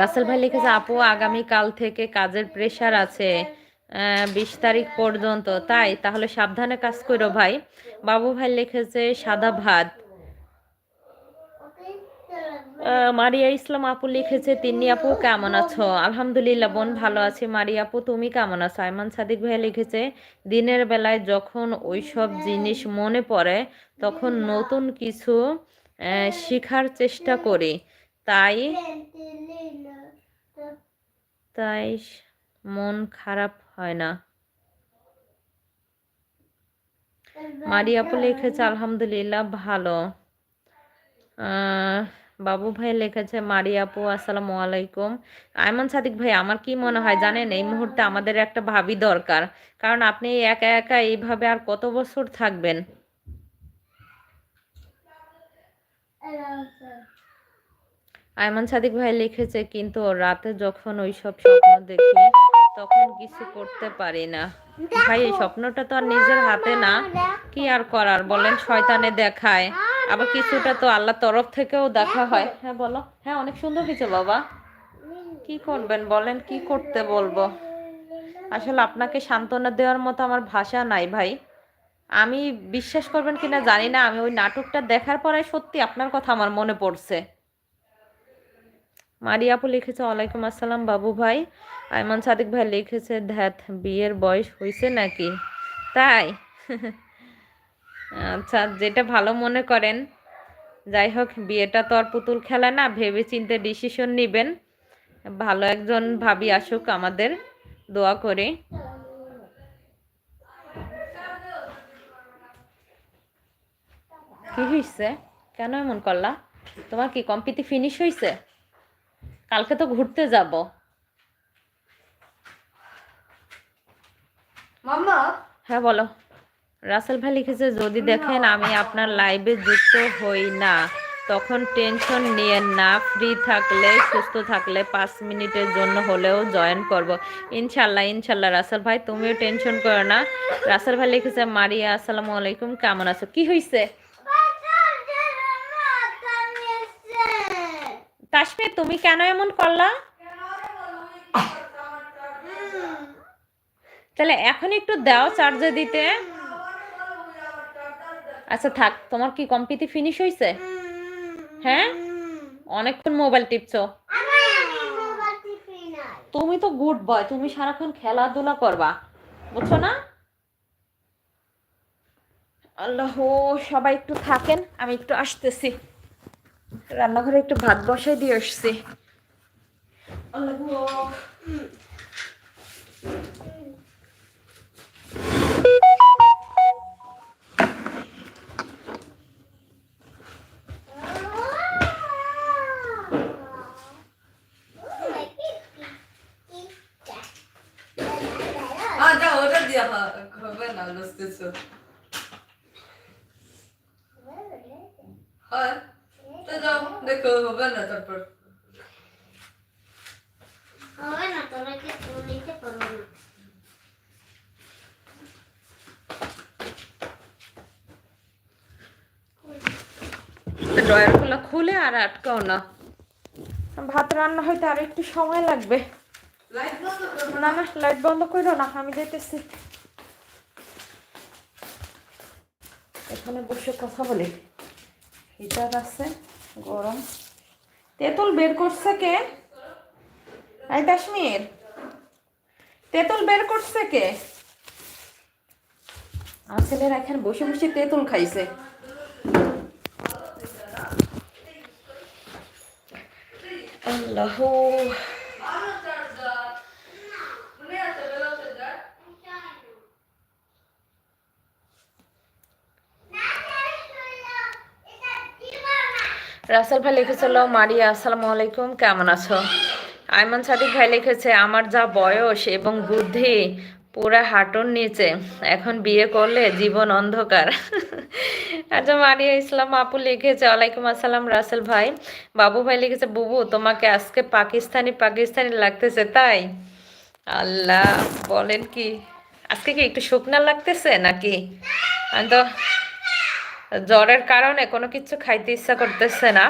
রাসেল ভাই লিখেছে, আপু আগামী কাল থেকে কাজের প্রেশার আছে বিশ তারিখ পর্যন্ত। তাই, তাহলে সাবধানে কাজ করো ভাই। বাবু ভাই লিখেছে, সাদা ভাত। মারিয়া ইসলাম আপু লিখেছে, তিন্নি আপু, কেমন আছো? আলহামদুলিল্লাহ, বোন, ভালো আছি। মারিয়া আপু, তুমি কেমন আছো? আইমান সাদিক ভাইয়া লিখেছে, দিনের বেলায় যখন ওইসব জিনিস মনে পড়ে, তখন নতুন কিছু শেখার চেষ্টা করি। তাই তাই মন খারাপ হয় না। মারিয়া আপু লিখেছে, আলহামদুলিল্লাহ, ভালো। বাবু ভাই লিখেছে, মারিয়া আপু, আসসালামু আলাইকুম। আয়মান সাদিক ভাই, আমার কি মনে হয় জানেন, এই মুহূর্তে আমাদের একটা ভাবি দরকার। কারণ আপনি একা একা এইভাবে আর কত বছর থাকবেন? আয়মান সাদিক ভাই লিখেছে, কিন্তু রাতে যখন ওইসব স্বপ্ন দেখি, তখন কিছু করতে পারি না। ভাই, এই স্বপ্নটা তো আর নিজের হাতে না। কি আর করার? বলেন, শয়তানে দেখায়। আবার কিছুটা তো আল্লাহ তরফ থেকেও দেখা হয়। হ্যাঁ বলো। হ্যাঁ অনেক সুন্দর হয়েছে বাবা। কি করবেন? বলেন, কি করতে বলব? আসলে আপনাকে সান্ত্বনা দেওয়ার মতো আমার ভাষা নাই ভাই। আমি বিশ্বাস করবেন কিনা জানি না। আমি ওই নাটকটা দেখার পরে সত্যি আপনার কথা আমার মনে পড়ছে। মারিয়াপু লিখেছে, ওয়ালাইকুম আসসালাম বাবু ভাই। আইমান সাদিক ভাই লিখেছে, ধ্যাত, বিয়ের বয়স হয়েছে নাকি? তাই? আচ্ছা যেটা ভালো মনে করেন, যাই হোক, বিয়েটা তো আর পুতুল খেলা না ভেবে চিন্তে ডিসিশন নেবেন। ভালো একজন ভাবি আসুক আমাদের, দোয়া করে। কি হয়েছে কেন এমন করলা? তোমার কি কম্পিটি ফিনিশ হয়েছে কালকে তো ঘুরতে যাব। মাম্মা? হ্যাঁ বলো। রাসেল ভাই লিখেছে যদি দেখেন আমি আপনার লাইভে যুক্ত হই না তখন টেনশন নিয়েন না। ফ্রি থাকলে সুস্থ থাকলে পাঁচ মিনিটের জন্য হলেও জয়েন করব। ইনশাল্লাহ ইনশাল্লাহ রাসেল ভাই তুমিও টেনশন করো না। রাসেল ভাই লিখেছে মারিয়া আসসালামু আলাইকুম কেমন আছো? কি হয়েছে কাশ্মীর, তুমি কেন এমন করলা? তাহলে এখন একটু দাও চার্জে দিতে। আচ্ছা থাক, তোমার কি কম্পিটি ফিনিশ হয়েছে হ্যাঁ? অনেকক্ষণ মোবাইল টিপছো। তুমি তো গুড বয় তুমি সারাক্ষণ খেলাধুলা করবা। বুঝছ না? আল্লাহ, সবাই একটু থাকেন, আমি একটু আসতেছি। রান্নাঘরে একটু ভাত বসাই দিয়ে আসছি। হ্যাঁ দিয়া হবে না হ্যাঁ। তো যাও দেখো হবে না তারপর। হবে না তোরা কি নিতে পারব না। ড্রয়ারগুলো খুলে আর আটকাও না। ভাত রান্না হয়তো আর একটু সময় লাগবে। লাইট না। না লাইট বন্ধ করো না আমি যেতেছি এখানে বসে কথা বলি। হিটার আছে। গরম। তেঁতুল বের করছে কে? কাশ্মীর। তেঁতুল বের করছে কে? আমার ছেলেরা এখানে বসে বসে তেঁতুল খাইছে। আল্লাহ রাসেল ভাই লিখেছিল মারিয়া, আসসালামু আলাইকুম, কেমন আছো? আইমান সাদিক ভাই লিখেছে, আমার যা বয়স এবং বুদ্ধি, পুরা হাঁটুর নিচে। এখন বিয়ে করলে জীবন অন্ধকার। আচ্ছা মারিয়া ইসলাম আপু লিখেছে, ওয়ালাইকুম আসসালাম, রাসেল ভাই। বাবু ভাই লিখেছে, বুবু, তোমাকে আজকে পাকিস্তানি পাকিস্তানি লাগতেছে, তাই? আল্লাহ, বলেন কি? আজকে কি একটু শুকনা লাগতেছে নাকি? আমি তো জ্বরের কারণে কোনো কিছু খাইতে ইচ্ছা করতেছে না।